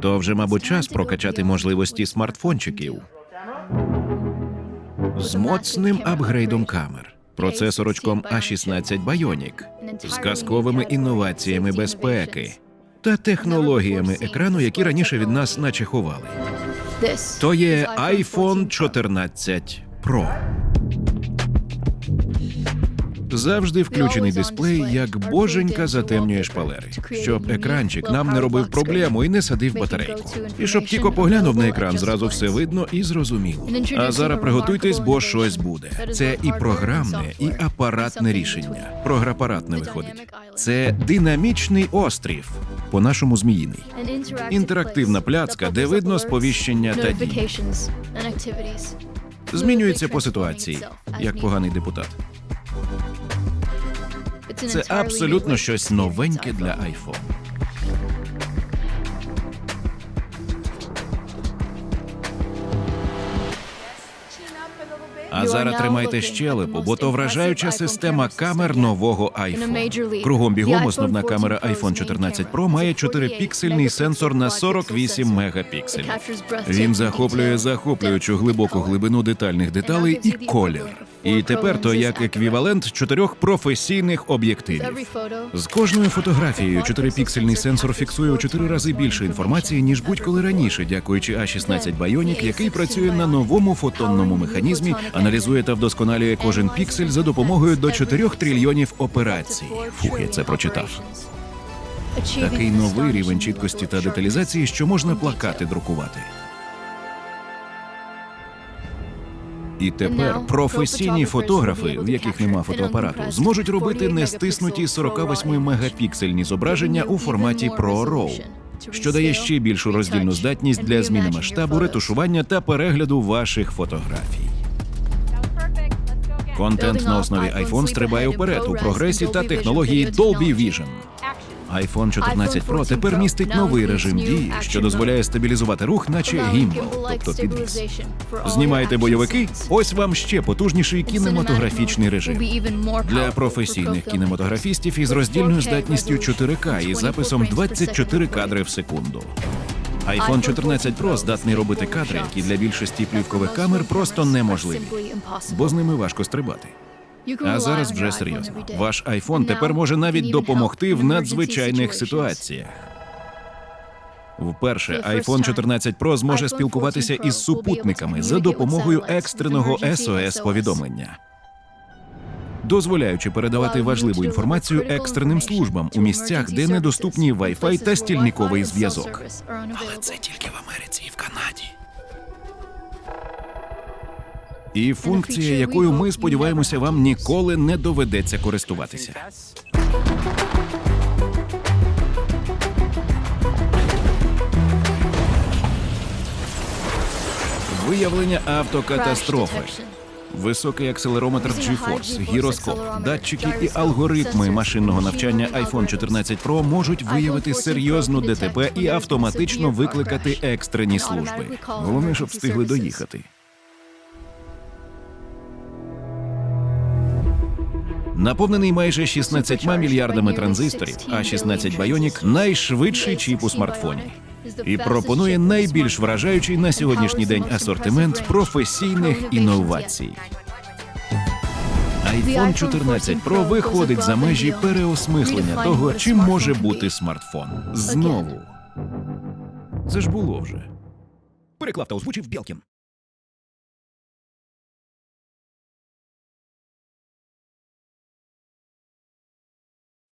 То вже, мабуть, час прокачати можливості смартфончиків з моцним апгрейдом камер, процесорочком А16 Bionic, з казковими інноваціями безпеки та технологіями екрану, які раніше від нас наче ховали. То є iPhone 14 Pro. Завжди включений дисплей, як боженька затемнює шпалери, щоб екранчик нам не робив проблему і не садив батарейку. І щоб тільки поглянув на екран, зразу все видно і зрозуміло. А зараз приготуйтесь, бо щось буде. Це і програмне, і апаратне рішення. Програпаратне виходить. Це динамічний острів, по-нашому зміїний. Інтерактивна пляцка, де видно сповіщення та дії. Змінюється по ситуації, як поганий депутат. Це абсолютно щось новеньке для iPhone. А зараз тримайте щелепу, бо то вражаюча система камер нового iPhone. Кругом бігом основна камера iPhone 14 Pro має 4-піксельний сенсор на 48 мегапікселів. Він захоплює захоплюючу глибоку глибину детальних деталей і колір. І тепер то як еквівалент чотирьох професійних об'єктивів. З кожною фотографією 4-піксельний сенсор фіксує у 4 рази більше інформації, ніж будь-коли раніше, дякуючи А16 Bionic, який працює на новому фотонному механізмі, аналізує та вдосконалює кожен піксель за допомогою до 4 трильйонів операцій. Фух, я це прочитав. Такий новий рівень чіткості та деталізації, що можна плакати друкувати. І тепер професійні фотографи, в яких нема фотоапарату, зможуть робити не стиснуті 48 мегапіксельні зображення у форматі Pro RAW, що дає ще більшу роздільну здатність для зміни масштабу, ретушування та перегляду ваших фотографій. Контент на основі iPhone стрибає вперед у прогресі та технології Dolby Vision. iPhone 14 Pro тепер містить новий режим дії, що дозволяє стабілізувати рух, наче гімбал, тобто підвіз. Знімаєте бойовики? Ось вам ще потужніший кінематографічний режим. Для професійних кінематографістів із роздільною здатністю 4К і записом 24 кадри в секунду. iPhone 14 Pro здатний робити кадри, які для більшості плівкових камер просто неможливі, бо з ними важко стрибати. А зараз вже серйозно. Ваш iPhone тепер може навіть допомогти в надзвичайних ситуаціях. Вперше iPhone 14 Pro зможе спілкуватися із супутниками за допомогою екстреного SOS повідомлення, дозволяючи передавати важливу інформацію екстреним службам у місцях, де недоступні Wi-Fi та стільниковий зв'язок. Але це тільки в І функція, якою ми сподіваємося, вам ніколи не доведеться користуватися. Виявлення автокатастрофи, високий акселерометр GeForce, гіроскоп, датчики і алгоритми машинного навчання iPhone 14 Pro можуть виявити серйозну ДТП і автоматично викликати екстрені служби. Головне, щоб встигли доїхати. Наповнений майже 16 мільярдами транзисторів, а 16 Bionic – найшвидший чіп у смартфоні. І пропонує найбільш вражаючий на сьогоднішній день асортимент професійних інновацій. iPhone 14 Pro виходить за межі переосмислення того, чим може бути смартфон. Знову. Це ж було вже. Переклав та озвучив Білкін.